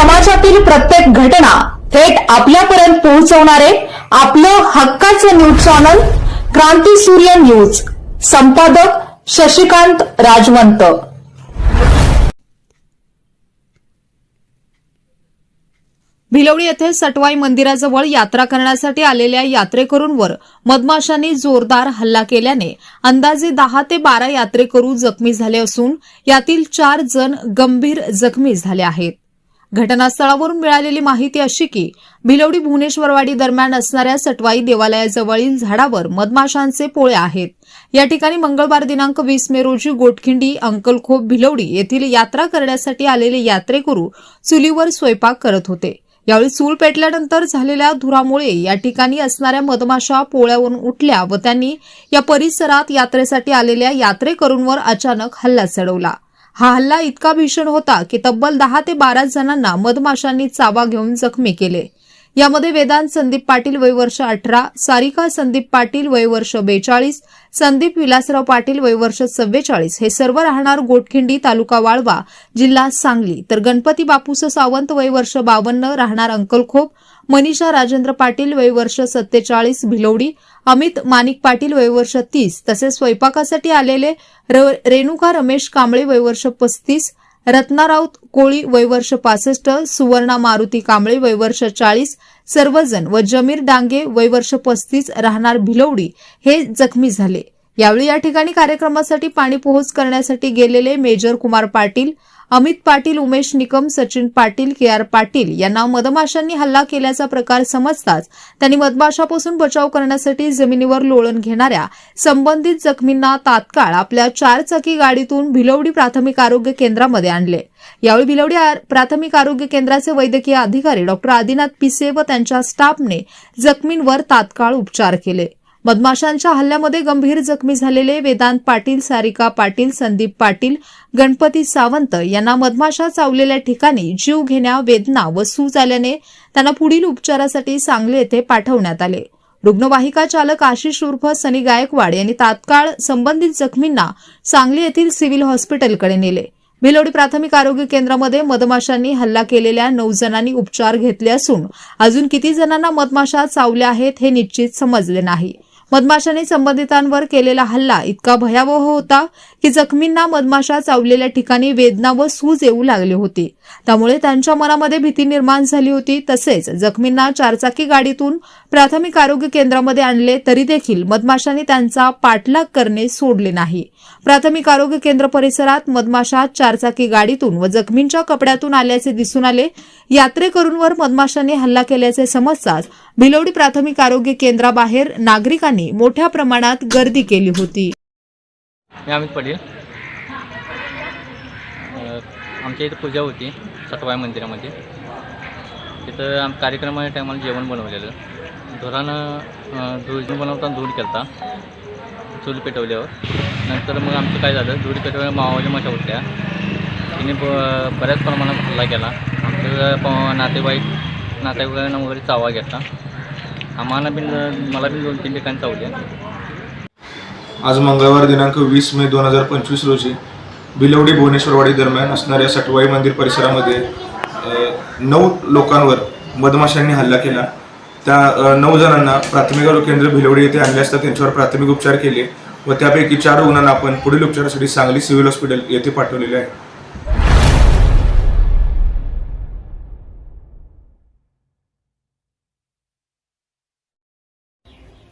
समाजातील प्रत्येक घटना थेट आपल्यापर्यंत पोहोचवणारे आपलं हक्काचं न्यूज चॅनल क्रांती सूर्य न्यूज. संपादक शशिकांत राजवंत. भिलवडी येथे सटवाई मंदिराजवळ यात्रा करण्यासाठी आलेल्या यात्रेकरूंवर मधमाशांनी जोरदार हल्ला केल्याने अंदाजे दहा ते बारा यात्रेकरू जखमी झाले असून यातील चार जण गंभीर जखमी झाले आहेत. घटनास्थळावरून मिळालेली माहिती अशी की भिलवडी भुवनेश्वरवाडी दरम्यान असणाऱ्या सटवाई देवालयाजवळील झाडावर मधमाशांचे पोळे आहेत. या ठिकाणी मंगळवार दिनांक वीस मे रोजी गोटखिंडी अंकलखोप भिलवडी येथील यात्रा करण्यासाठी आलेले यात्रेकरू चुलीवर स्वयंपाक करत होते. यावेळी चूल पेटल्यानंतर झालेल्या धुरामुळे या ठिकाणी असणाऱ्या मधमाशा पोळ्यावरून उठल्या व त्यांनी या परिसरात यात्रेसाठी आलेल्या यात्रेकरूंवर अचानक हल्ला चढवला. हा हल्ला इतका भीषण होता की तब्बल दहा ते बारा जणांना मधमाशांनी चावा घेऊन जखमी केले. यामध्ये वेदांत संदीप पाटील वयवर्ष अठरा सारिका संदीप पाटील वयवर्ष बेचाळीस संदीप विलासराव पाटील वयवर्ष सव्वेचाळीस. चव्वेचाळीस हे सर्व राहणार गोटखिंडी तालुका वाळवा जिल्हा सांगली. तर गणपती बापूस सावंत वयवर्ष बावन्न राहणार अंकलखोप मनीषा राजेंद्र पाटील वयवर्ष सत्तेचाळीस भिलवडी अमित माणिक पाटील वयवर्ष तीस. तसेच स्वयंपाकासाठी आलेले र- रेणुका रमेश कांबळे वयवर्ष पस्तीस रत्ना राऊत कोळी वयवर्ष पासष्ट सुवर्णा मारुती कांबळे वयवर्ष चाळीस सर्वजण व जमीर डांगे वयवर्ष पस्तीस राहणार भिलवडी हे जखमी झाले. यावेळी या ठिकाणी कार्यक्रमासाठी पाणी पोहोच करण्यासाठी गेलेले major Kumar Patil Amit Patil Umesh Nikam Sachin Patil K R Patil यांना मधमाशांनी हल्ला केल्याचा प्रकार समजताच त्यांनी मधमाशापासून बचाव करण्यासाठी जमिनीवर लोळण घेणाऱ्या संबंधित जखमींना तात्काळ आपल्या चारचाकी गाडीतून भिलवडी प्राथमिक आरोग्य केंद्रामध्ये आणले. यावेळी भिलवडी प्राथमिक आरोग्य केंद्राचे वैद्यकीय अधिकारी डॉक्टर आदिनाथ पिसे व त्यांच्या स्टाफने जखमींवर तात्काळ उपचार केले. मधमाशांच्या हल्ल्यामध्ये गंभीर जखमी झालेले वेदांत पाटील सारिका पाटील संदीप पाटील गणपती सावंत यांना मधमाशा चावलेल्या ठिकाणी जीव घेण्या वेदना व सूज आल्याने त्यांना पुढील उपचारासाठी सांगली येथे पाठवण्यात आले. रुग्णवाहिका चालक आशिष उर्फ सनी गायकवाड यांनी तात्काळ संबंधित जखमींना सांगली येथील सिव्हिल हॉस्पिटलकडे नेले. भिलोडी प्राथमिक आरोग्य केंद्रामध्ये मधमाशांनी हल्ला केलेल्या नऊ जणांनी उपचार घेतले असून अजून किती जणांना मधमाशा चावल्या आहेत हे निश्चित समजले नाही. मधमाशांनी संबंधितांवर केलेला हल्ला इतका भयावह होता की जखमींना मधमाशा चावलेल्या ठिकाणी वेदना व सूज येऊ लागली होती. त्यामुळे त्यांच्या मनामध्ये भीती निर्माण झाली होती. तसेच जखमींना चारचाकी गाडीतून प्राथमिक आरोग्य केंद्रामध्ये आणले तरी देखील मधमाशांनी त्यांचा पाठलाग करणे सोडले नाही. प्राथमिक आरोग्य केंद्र परिसरात मधमाशा चारचाकी गाडीतून व जखमींच्या कपड्यातून आल्याचे दिसून आले. यात्रेकरूंवर मधमाशांनी हल्ला केल्याचे समजताच भिलोडी प्राथमिक आरोग्य केंद्राबाहेर नागरिकांनी मोठ्या प्रमाणात गर्दी केली होती. मी अमित पटेल. आमच्या इथं पूजा होती सटवाई मंदिरामध्ये. तिथं आम कार्यक्रमाच्या टायमाला जेवण बनवलेलं. धुरानं अ, धूळ बनवताना धूळ केलता. चूल पेटवल्यावर. नंतर मग आमचं काय झालं धूळ पेटवल्या मावाच्या माशा होत्या तिने ब बऱ्याच प्रमाणात हल्ला केला. आमच्या प- नातेवाईक नातेवाईकांना वगैरे चावा घेतला. आम्हाला बिन मला बिन दोन तीन ठिकाणी चावले आज मंगळवार दिनांक वीस मे दोन हजार पंचवीस रोजी बिलवडी भुवनेश्वरवाडी दरम्यान असणाऱ्या सटवाई मंदिर परिसरामध्ये नऊ लोकांवर मधमाशांनी हल्ला केला. त्या नऊ जणांना प्राथमिक आरोग्य केंद्र भिलवडी येथे आणले असता त्यांच्यावर प्राथमिक उपचार केले व त्यापैकी चार रुग्णांना आपण पुढील उपचारासाठी सांगली सिव्हिल हॉस्पिटल येथे पाठवलेले आहे.